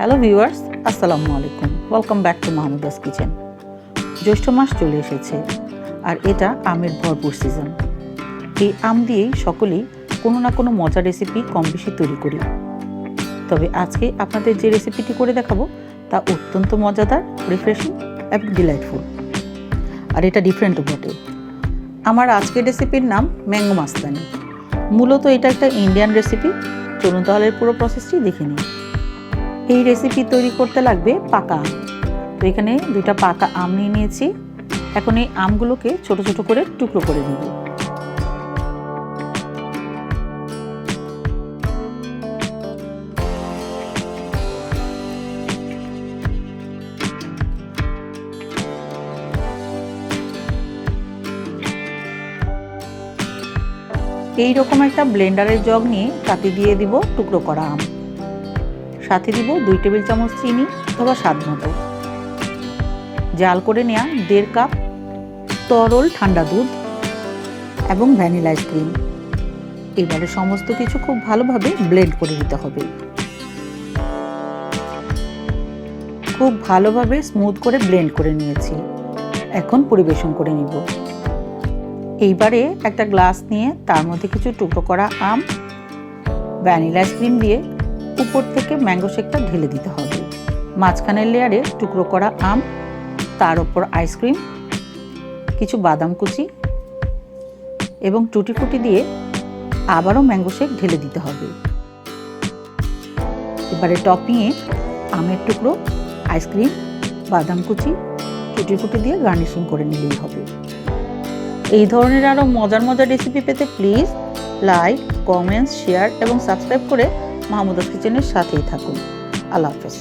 Hello viewers আসসালামু আলাইকুম welcome back to Mahmudas kitchen জ্যৈষ্ঠ মাস চলে এসেছে, আর এটা আমের ভরপুর সিজন এই আম দিয়েই সকলেই কোনো না কোনো মজার রেসিপি কম বেশি তৈরি করি। তবে আজকে আপনাদের যে রেসিপিটি করে দেখাবো, তা অত্যন্ত মজাদার রিফ্রেশিং এবং ডিলাইটফুল আর এটা ডিফারেন্টও বটে। আমার আজকের রেসিপির নাম ম্যাঙ্গো মাস্তানি। মূলত এটা একটা ইন্ডিয়ান রেসিপি চলুন তাহলে পুরো প্রসেসটি দেখে নিই। এই রেসিপি তৈরি করতে লাগবে পাকা আম। তো এখানে দুইটা পাকা আম নিয়ে নিয়েছি। এখন এই আমগুলোকে ছোট ছোট করে টুকরো করে নিব। এই রকম একটা ব্লেন্ডারের জগ নিয়ে তাতে দিয়ে দিব টুকরো করা আম। সাথে দিব দুই টেবিল চামচ চিনি অথবা স্বাদ মতো। জাল করে নেওয়া দেড় কাপ তরল ঠান্ডা দুধ এবং ভ্যানিলা আইসক্রিম এবারে সমস্ত কিছু খুব ভালোভাবে ব্লেন্ড করে দিতে হবে। খুব ভালোভাবে স্মুথ করে ব্লেন্ড করে নিয়েছি। এখন পরিবেশন করে নিব। এইবারে একটা গ্লাস নিয়ে তার মধ্যে কিছু টুকরো করা আম, ভ্যানিলা আইসক্রিম দিয়ে উপর থেকে ম্যাঙ্গো শেকটা ঢেলে দিতে হবে। মাঝখানের লেয়ারে টুকরো করা আম, তার ওপর আইসক্রিম কিছু বাদাম কুচি এবং টুটি ফুটি দিয়ে আবারও ম্যাঙ্গো শেক ঢেলে দিতে হবে। এবারে টপিংয়ে আমের টুকরো আইসক্রিম বাদাম কুচি টুটি ফুটি দিয়ে গার্নিশিং করে নিলেই হবে। এই ধরনের আরও মজার মজার রেসিপি পেতে প্লিজ লাইক কমেন্টস শেয়ার এবং সাবস্ক্রাইব করে মাহমুদাস কিচেনের সাথেই থাকুন। আল্লাহ হাফেজ।